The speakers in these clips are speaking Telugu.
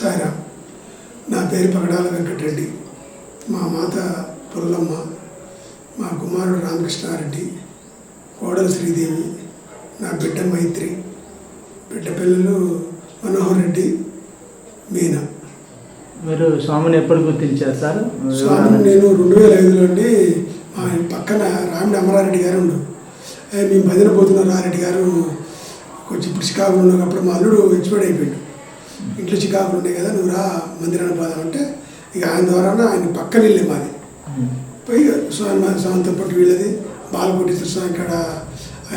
సాయిరామ్ నా పేరు పగడాల వెంకటరెడ్డి. మా మాత పుల్లమ్మ మా కుమారుడు రామకృష్ణారెడ్డి కోడలు శ్రీదేవి నా బిడ్డ మైత్రి బిడ్డ పిల్లలు మనోహర్ రెడ్డి మీనా. మీరు స్వామిని ఎప్పుడు గుర్తించారు సార్? స్వామి నేను రెండు వేల ఐదులో అండి మా పక్కన రామిడి అమరారెడ్డి గారు ఉండు. మేము భజన పోతున్న రారెడ్డి గారు కొంచెం ఇప్పుడు ఉన్నప్పుడు మా అల్లుడు ఎక్స్పైర్డ్ అయిపోయాడు. ఇంట్లో చికాకులు ఉన్నాయి కదా నువ్వు రా మందిరానికి పోదాం అంటే ఇక ఆయన ద్వారా ఆయన పక్కన వెళ్ళే మాది. పోయి స్వామి స్వామితో పాటు వీళ్ళది. బాలకోటేశ్వర స్వామి ఇక్కడ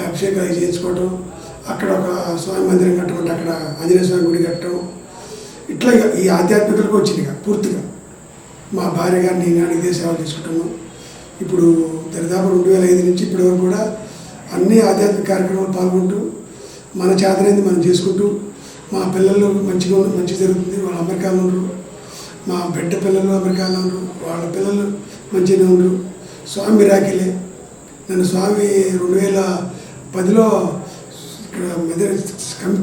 అభిషేకాలు చేయించుకోవటం. అక్కడ ఒక స్వామి మందిరం కట్టమంటే అక్కడ ఆంజనేయ స్వామి గుడి కట్టడం. ఇట్లా ఇక ఈ ఆధ్యాత్మికలకు వచ్చింది ఇక పూర్తిగా. మా భార్య గారు నేను కానీ ఇదే సేవలు తీసుకుంటాము. ఇప్పుడు దరిదాపు రెండు వేల ఐదు నుంచి ఇప్పటి వరకు కూడా అన్ని ఆధ్యాత్మిక కార్యక్రమాలు పాల్గొంటూ మన చేతనైంది మనం చేసుకుంటూ మా పిల్లలు మంచిగా మంచి జరుగుతుంది వాళ్ళు అమెరికాలో ఉండరు. మా బిడ్డ పిల్లలు అమెరికాలో ఉండరు వాళ్ళ పిల్లలు మంచిగానే ఉండరు. స్వామి మిరాకిలే. నన్ను స్వామి రెండు వేల పదిలో ఇక్కడ మెదర్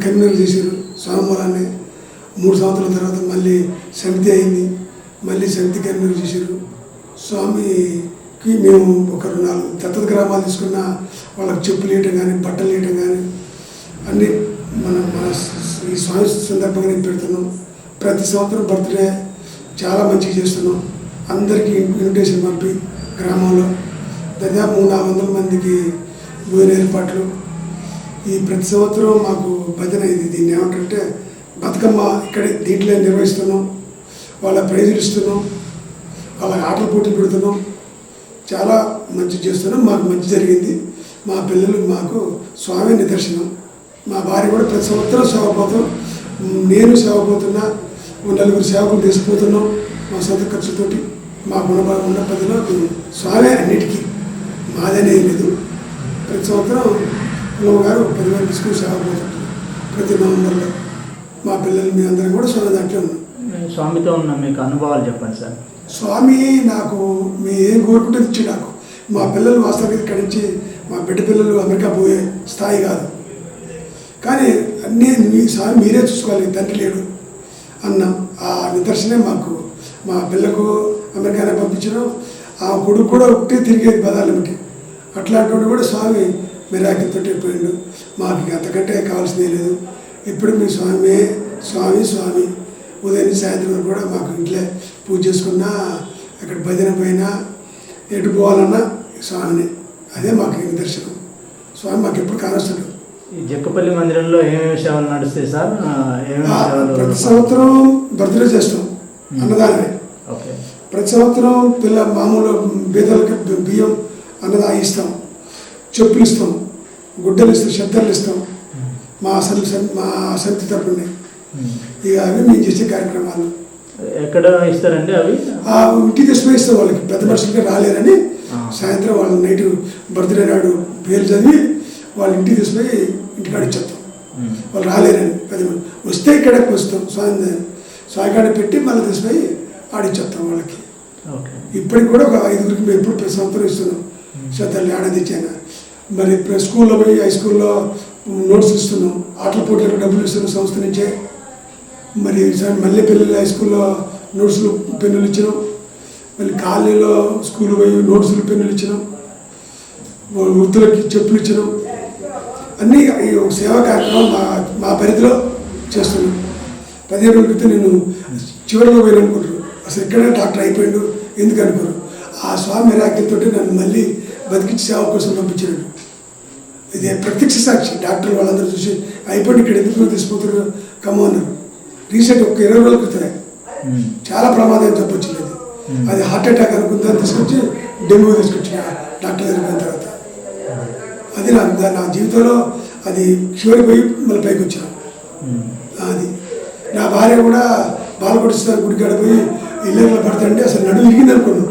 కమ్యూనల్ చేశారు స్వామి మూలాన్ని. మూడు సంవత్సరాల తర్వాత మళ్ళీ సమితి అయింది. మళ్ళీ సమితి కమ్యూనల్ చేశారు స్వామికి మేము ఒక రెండు నాలుగు దత్తత గ్రామాలు తీసుకున్న వాళ్ళకి చెప్పులు వేయటం కానీ బట్టలు వేయటం కానీ అన్నీ మనం మన ఈ స్వామి సందర్భంగా నేను పెడుతున్నాం ప్రతి సంవత్సరం బర్త్డే చాలా మంచిగా చేస్తున్నాం. అందరికీ ఇన్విటేషన్ పంపి గ్రామంలో దాదాపు మూడు నాలుగు వందల మందికి భోజన ఏర్పాట్లు. ఈ ప్రతి సంవత్సరం మాకు భజన ఇది. దీన్ని ఏమంటే బతుకమ్మ ఇక్కడ దీంట్లో నిర్వహిస్తున్నాం. వాళ్ళ ప్రైజులు ఇస్తున్నాం. వాళ్ళ ఆటల పోటీలు పెడుతున్నాం. చాలా మంచి చేస్తున్నాం. మాకు మంచి జరిగింది. మా పిల్లలు మాకు స్వామి నిదర్శనం. మా భార్య కూడా ప్రతి సంవత్సరం సేవపోతాం. నేను సేవపోతున్నా ఓ నలుగురు సేవకులు తీసుకుపోతున్నాం మా సొంత ఖర్చుతోటి మా గుణ ఉన్న పదిలో స్వామి అన్నిటికీ. మాదనేది లేదు. ప్రతి సంవత్సరం పుల్లమ్మ గారు పదివేలు తీసుకుని సేవపోతుంటాం ప్రతి నవంబర్లో. మా పిల్లలు మీ అందరం కూడా స్వామి దాంట్లో ఉన్నాం. స్వామితో ఉన్న మీకు అనుభవాలు చెప్పండి సార్. స్వామి నాకు మీ ఏం కోరుకుంటే ఇచ్చి నాకు. మా పిల్లలు వాస్తవానికి ఇక్కడి నుంచి మా బిడ్డ పిల్లలు అమెరికా పోయే స్థాయి కాదు. కానీ అన్నీ మీ స్వామి మీరే చూసుకోవాలి తండ్రి లేడు. అన్నాం ఆ నిదర్శనే మాకు. మా పిల్లకు అమెరికానే పంపించడం. ఆ కొడుకు కూడా ఒకటే తిరిగేది పదాలకి అట్లాంటి వాడు కూడా స్వామి మిరాకితో పోయిండు. మాకు అంతకంటే కావాల్సిందే లేదు. ఇప్పుడు మీ స్వామి స్వామి స్వామి. ఉదయం సాయంత్రం వరకు కూడా మాకు ఇంట్లో పూజ చేసుకున్నా అక్కడ భజన పోయినా ఎటు పోవాలన్నా స్వామిని. అదే మాకు నిదర్శనం. స్వామి మాకు ఎప్పుడు కానొస్తాడు. ఈ జక్కపల్లి మందిరంలో ఏమేమి సేవలు నడుస్తాయి సార్? ఏమేమి సేవలు ప్రతి సంవత్సరం బర్త్డే చేస్తాం అన్నదానమే. ఓకే. ప్రతి సంవత్సరం పిల్ల మామూలు బీదలకి బియ్యం అన్నదా ఇస్తాం చెప్పులు ఇస్తాం గుడ్డలు ఇస్తాం శబ్దాలు ఇస్తాం. మా అసలు మా సమితి తరపునే. ఇక అవి మేము చేసే కార్యక్రమాలు. ఎక్కడ ఇస్తారండి అవి? ఆ ఇంటికి తీసుకుని ఇస్తాం వాళ్ళకి. పెద్ద మనుషులకి రాలేరని ఆ. సాయంత్రం వాళ్ళ నైట్ బర్త్డే నాడు పేరు చదివి వాళ్ళ ఇంటికి తీసుకుని ఇంటికాడ ఇచ్చేస్తాం. వాళ్ళు రాలేరని పెద్ద మనుషులు. వస్తే ఇక్కడికి వస్తాం స్వామి స్వామికాడ పెట్టి మళ్ళీ తీసుకుని ఆడిచ్చేస్తాం వాళ్ళకి. ఇప్పటికి కూడా ఒక ఐదుగురికి మేము ఎప్పుడు ప్రతి సంవత్సరం ఇస్తున్నాం. శ్రద్ధలు ఇచ్చాను మరి ఇప్పుడు స్కూల్లో పోయి హై స్కూల్లో నోట్స్ ఇస్తున్నాం. ఆటల పోటీలకు డబ్బులు ఇస్తున్నాం సంస్థ నుంచే. మరి మళ్ళీ పిల్లలు హై స్కూల్లో నోట్స్లు పెన్నులు ఇచ్చినాం. మళ్ళీ కాలనీలో స్కూల్ పోయి నోట్స్లు పెన్నులు ఇచ్చినాం. వృద్ధులకి చెప్పులు ఇచ్చినాం. అన్నీ ఈ ఒక సేవా కార్యక్రమం మా మా పరిధిలో చేస్తున్నాం. పదిహేను రోజుల క్రితం నేను చివరిలో పోయిన అనుకుంటారు అసలు ఎక్కడే డాక్టర్ అయిపోయాడు? ఎందుకు అనుకోరు? ఆ స్వామి రాకితోటి నన్ను మళ్ళీ బతికించి సేవ కోసం పంపించాడు ఇది ప్రత్యక్ష సాక్షి. డాక్టర్ వాళ్ళందరూ చూసి అయిపోయింది ఇక్కడ ఎందుకు తీసుకుపోతారు కమ్మ అన్నారు. రీసెంట్ ఒక ఇరవై రోజుల క్రితమే. ఉమ్. చాలా ప్రమాదం చెప్పొచ్చింది అది. హార్ట్ అటాక్ అనుకుందని తీసుకొచ్చి డెంగ్యూ తీసుకొచ్చిన డాక్టర్ దగ్గరికి పోయిన తర్వాత. అది నా నా జీవితంలో అది చివరి పోయి మళ్ళీ పైకి వచ్చాను. అది. నా భార్య కూడా బాలపడిస్తున్న గుడి గడిపోయి ఇల్లు పడుతుంటే అసలు నడుము ఇరిగింది అనుకున్నాం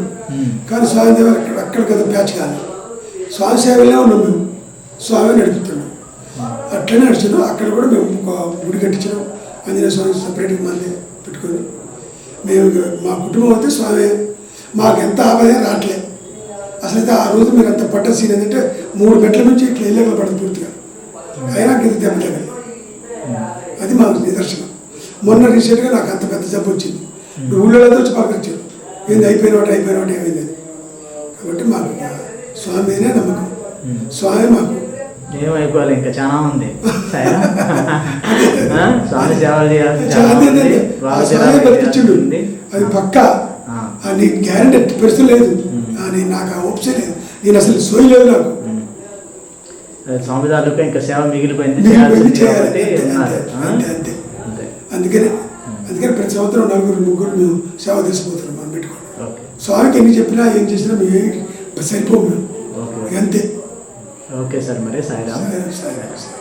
కానీ స్వామి దేవ అక్కడ అక్కడ కదా ప్యాచ్ కాదు. స్వామి సేవలే ఉన్నాం మేము. స్వామి నడుపుతున్నాం అట్లనే నడిచినాం. అక్కడ కూడా మేము ఒక గుడి కట్టించినాం. ఆంజనేయ స్వామి సపరేట్గా మళ్ళీ పెట్టుకొని. మేము మా కుటుంబం అయితే స్వామి మాకు ఎంత రావట్లేదు రావట్లే. అసలైతే ఆ రోజు మీరు అంత పట్ట సీన్ ఏంటంటే మూడు మెట్ల నుంచి ఇట్లా ఇళ్ళకి పడదు పూర్తిగా. అయినా తగలి అది మాకు నిదర్శనం. మొన్న రీసెంట్గా నాకు అంత పెద్ద జబ్బు వచ్చింది. ఊళ్ళో వచ్చి పలకరించారు. ఏంది అయిపోయిన వాటి అయిపోయిన వాటి ఏమైంది. కాబట్టి మాకు స్వామినే నమ్మకం. స్వామి మాకు. ఏమైపోవాలి? ఇంకా చాలా ఉంది? స్వామి సేవలు ఉంది. అది. పక్క. అది గ్యారంటీ పరిస్థితి లేదు. అని నాకు ఆ ఓప్షన్ లేదు. నేను అసలు సోయి లేదు నాకు. ఉమ్. అదే స్వామి తాలూకా ఇంకా సేవ మిగిలిపోయింది. చేయాల్సింది అంతే, అందుకనే అందుకని ప్రతి సంవత్సరం నలుగురు ముగ్గురు మేము సేవ తీసుకుపోతున్నాం మనం పెట్టుకోండి స్వామికి ఎన్ని చెప్పినా ఏం చేసినా మేము సరిపోము. ఓకే. అంతే. ఓకే సార్ మరి సాయిరామ్. సరే, సరే.